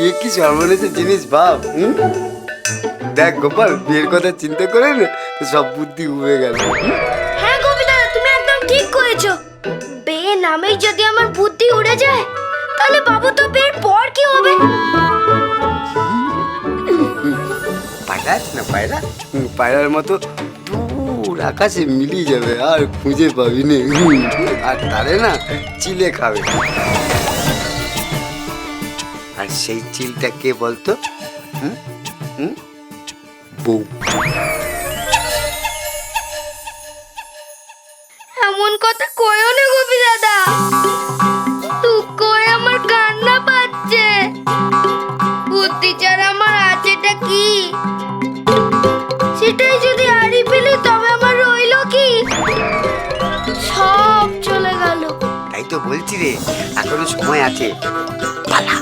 বিয়ে কি সর্বনেশের জিনিস ভাব হুম? দেখ গোপাল বিয়ের কথা চিন্তা করে না সব বুদ্ধি উবে গেল। হ্যাঁ কবিতা তুমি একদম ঠিক করেছ। বে নামেই যদি আমার বুদ্ধি উড়ে যায় তাহলে বাবু তো বের পর কি হবে? পায়রা আছে না পায়রা পায়রার মতো দূর আকাশে মিলিয়ে যাবে আর খুঁজে পাবি নে। আর তারে না চিলে খাবে। আর সেই চিলটা কে বলতো হুম? হুম? বউ এমন কথা কইও না গোপী দাদা বলছি রে এখনও সময় আছে। পালা।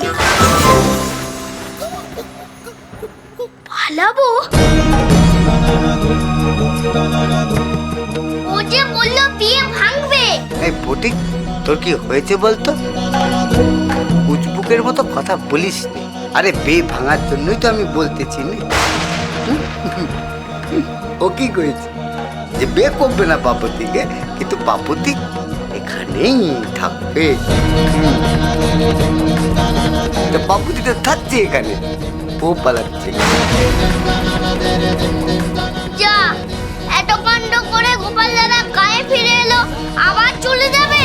পালাবো? ও যে বলল বিয়ে ভাঙবে। এই ফটিক তোর কি হয়েছে বলতো? উজবুকের মতো কথা বলিস নে। আরে বে ভাঙার জন্যই তো আমি বলতেছি নে। ও কি করেছে? যে বে করবে না পাপতিকে কিন্তু পাপতি এখানেই থাকবে। তা পাপতি তো থাকছে এখানে। ও পালাচ্ছে। যা এত কাণ্ড করে গোপাল দাদা গায়ে ফিরে এলো আবার চলে যাবে?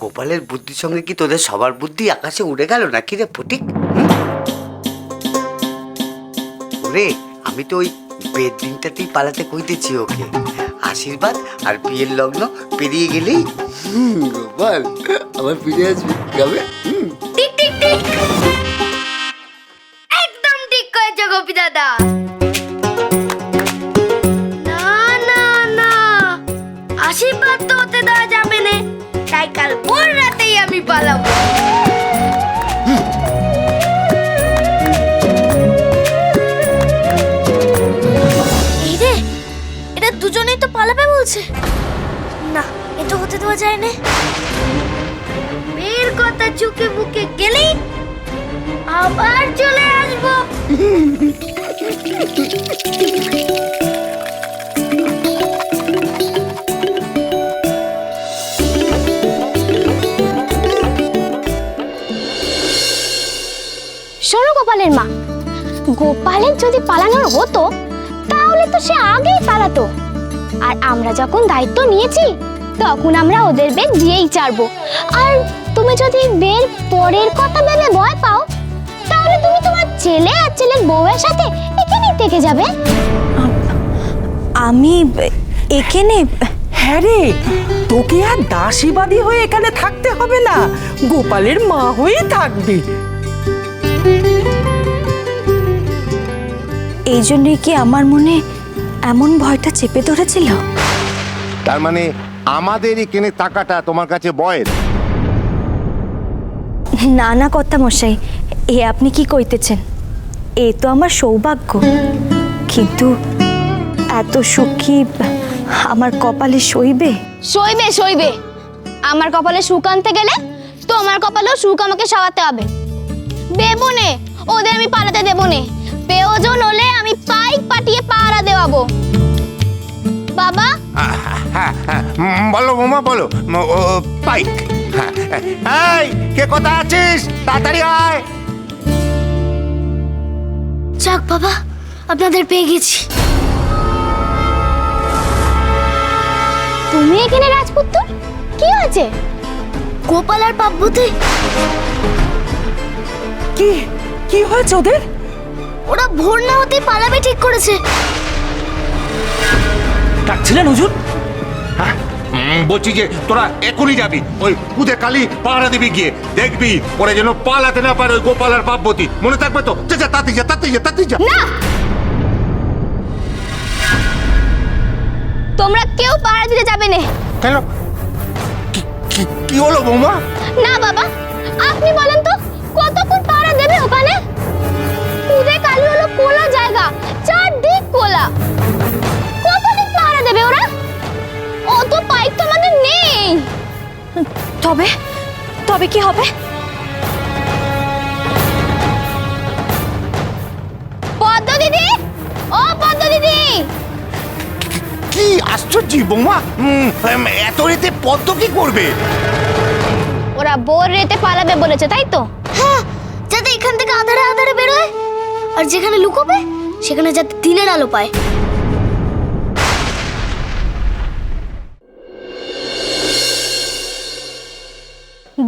গোপালের বুদ্ধির সঙ্গে কি তোদের সবার বুদ্ধি আকাশে উড়ে গেল নাকি রে ফটিক? ওরে আমি তো ওই বিয়ের দিনটাতেই পালাতে কইতেছি ওকে। আশীর্বাদ আর বিয়ের লগ্ন পেরিয়ে গেলেই হুম, গোপাল আবার ফিরে আসবি ঠিক একদম ঠিক করেছ গোপী দাদা। না না না। আশীর্বাদ তো হতে দেওয়া যাবে না। তাই কাল ভোর রাতেই আমি পালাবো। দুজনেই তো পালাবে বলছে। না এটা হতে দেওয়া যায় না মেয়ের কথা চুকে বুকে গেলেই আবার চলে আসব। শোনো গোপালের মা, গোপালের যদি পালানোর হতো, তাহলে তো সে আগেই পালাতো। আর আমরা যখন দায়িত্ব নিয়েছি, তখন আমরা ওদের বেগ দিয়েই ছাড়বো। আর তুমি যদি বের পরের কথা ভেবে ভয় পাও, তাহলে তুমি তোমার ছেলে আর ছেলের বউয়ের সাথে এখানেই থেকে যাবে। আমি এখানে হ্যাঁ রে, তোকে আর দাসীবাদী হয়ে এখানে থাকতে হবে না, গোপালের মা হয়ে থাকবি। এই জন্যই কি আমার মনে এমন ভয়টা চেপে ধরেছিল? তার মানে আমাদের এখানে টাকাটা তোমার কাছে বয়ের? না না কর্তা মশাই এ আপনি কি কইতেছেন? এ তো আমার সৌভাগ্য। কিন্তু এত সুখী আমার কপালে সইবে? সইবে সইবে। আমার কপালে সুখ আনতে গেলে তোমার কপালেও সুখ আমাকে সওয়াতে হবে। দেবো নে ওদের আমি পালাতে দেবো নে। প্রয়োজন হলে আমি পাইক পাঠিয়ে পাহারা দেওয়াবো। বাবা? বলো মোমা বলো। পাইক এই কে কথা আছিস? তাড়াতাড়ি আয়। যাক বাবা আপনাদের পেয়ে গেছি। তুমি এখানে রাজপুত্র কি হয়েছে? গোপাল আর পাব্বুতে কি? কি হয়েছে ওদের? ওরা ভোর না হতে পালাবে ঠিক করেছে। ডাকছিলেন হুজুর? বলছি যে তোরা এখনই যাবি ওই কুদে কালি পাহারা দিবি গিয়ে দেখবি ওরা যেন পালাতে না পারে ওই গোপাল আর পার্বতী। মনে থাকবে তো? যা যা তাতে যা তাতে যা তাতে যা। না! তোমরা কেউ পাহারা দিতে যাবে না। কেন? কি- কি- কি হলো বৌমা? না বাবা আপনি বলেন তো কতক্ষণ পাহারা দেবে ওখানে? তবে তবে কি হবে? পদ্ম দিদি! ও কি আশ্চর্য বৌমা! এত রেতে পদ্ম কি করবে? ওরা বোর রেতে পালাবে বলেছে তাই তো? হ্যাঁ যাতে এখান থেকে আধারে আধারে বেরোয়। আর যেখানে লুকোবে সেখানে যাতে দিনের আলো পায়।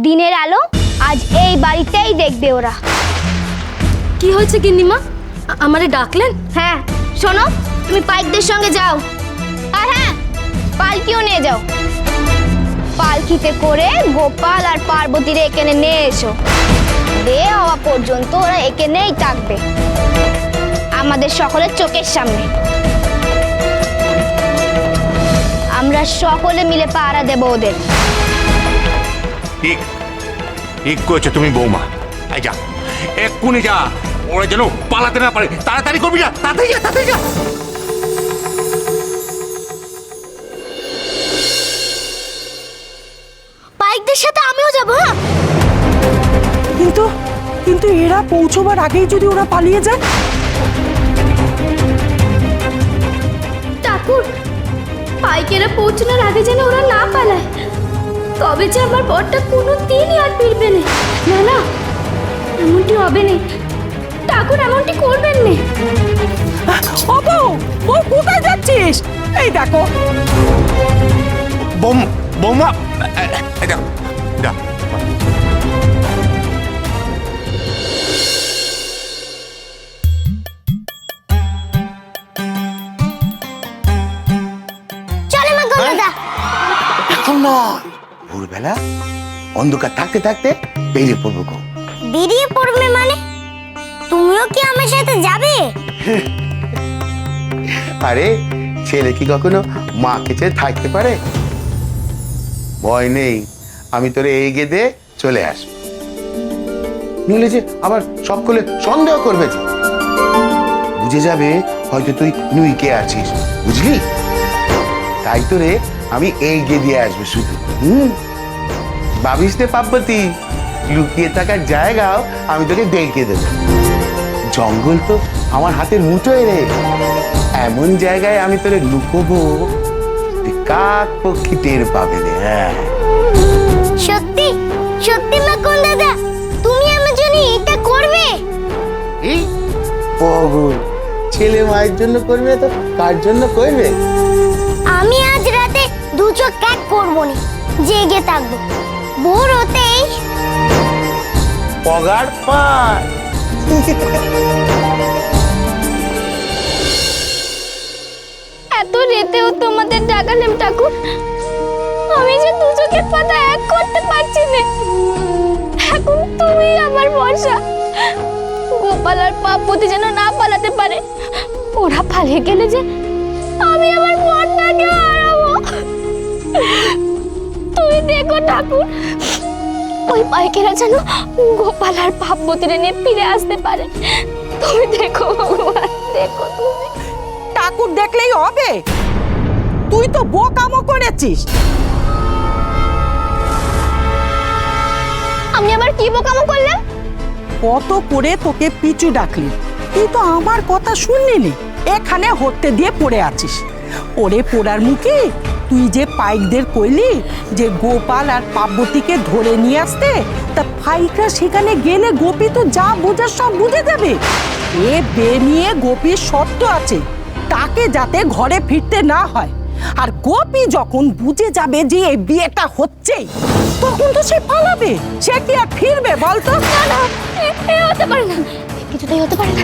দিনের আলো আজ এই বাড়িতেই দেখবে ওরা। কি হয়েছে গিন্নিমা? আমারে ডাকলেন? হ্যাঁ শোনো তুমি পাইকদের সঙ্গে যাও। আর হ্যাঁ পালকিও নিয়ে যাও। পালকিতে করে গোপাল আর পার্বতীর এখানে নিয়ে এসো। দে হওয়া পর্যন্ত ওরা এখানেই থাকবে। আমাদের সকলের চোখের সামনে। আমরা সকলে মিলে পাহারা দেব ওদের। ঠিক ঠিক করেছ তুমি বৌমা। এই যা এক্ষুনি যা ওরা যেন পালাতে না পারে। তাড়াতাড়ি করবি যা তাড়াতাড়ি যা তাড়াতাড়ি যা। পাইকদের সাথে আমিও যাব হ্যাঁ? কিন্তু কিন্তু এরা পৌঁছবার আগেই যদি ওরা পালিয়ে যায়? ঠাকুর পাইকেরা পৌঁছানোর আগে যেন ওরা না পালায়। তবে যে আমার বরটা কোনো দিনই আর ফিরবে না। না না এমনটি হবে না। ঠাকুর এমনটি করবেন না। ও বউ বউ কোথায় যাচ্ছিস? এই দেখো। বোম বৌমা চলে মা দাদা এখন নয়। ভোরবেলা অন্ধকার থাকতে থাকতে বেরিয়ে পড়ব গো। বেরিয়ে পড়বে মানে? তুমিও কি আমার সাথে যাবে? আরে ছেলে কি কখনো মাকে চেয়ে থাকতে পারে? ভয় নেই আমি তোরে এগিয়ে দিয়ে চলে আসব। নইলে যে আবার সকলে সন্দেহ করবে যে। বুঝে যাবে হয়তো তুই নুইকে আছিস বুঝলি? তাই তো রে আমি এগিয়ে দিয়ে আসব শুধু। হুম? ভাবিস রে পার্বতী লুকিয়ে থাকার জায়গাও আমি তোকে ডেকে দেবো। জঙ্গল তো আমার হাতের মুঠোয় রে। এমন জায়গায় আমি তোরে লুকোবো কাক পক্ষী টের পাবে রে হ্যাঁ। সত্যি? সত্যি মা কোন দাদা? তুমি আমার জন্য এটা করবে? এই পাগল ছেলে মায়ের জন্য করবে তো? কার জন্য করবে? আমি আজ রাতে দু চোখ ক্যাক করব না জেগে থাকব। ভোর হতেই পগার পার। এত রেতেও তোমাদের ডাকালাম ঠাকুর। আমি যে দু চোখের পাতা এক করতে পারছি না। এখন তুমি আমার ভরসা। গোপাল আর পাপতি যেন না পালাতে পারে। ওরা পালিয়ে গেলে যে আমি আমার মনটাকে হারাবো। তুই দেখো ঠাকুর ওই পাইকেরা যেন গোপাল আর পাপতিরে নিয়ে ফিরে আসতে পারে। তুমি দেখো ভগবান দেখো তুমি। ঠাকুর দেখলেই হবে। তুই তো বোকামো করেছিস। আমি আবার কি বোকামো করলাম? কত করে তোকে পিছু ডাকলি। তুই তো আমার কথা শুনলি এখানে হতে দিয়ে পড়ে আছিস। পড়ে পড়ার মুখে তুই যে পাইকদের কইলি যে গোপাল আর পার্বতীকে ধরে নিয়ে আসতে, তা পাইকরা সেখানে গেলে গোপী তো যা বোঝার সব বুঝে যাবে। এ বে নিয়ে গোপীর শর্ত আছে, তাকে যাতে ঘরে ফিরতে না হয়। আর গোপী যখন বুঝে যাবে যে এই বিয়েটা হচ্ছেই, তখন তো সে পালাবে, সে কি আর ফিরবে বলতো? না না হতে পারে না কিছুতেই হতে পারে না।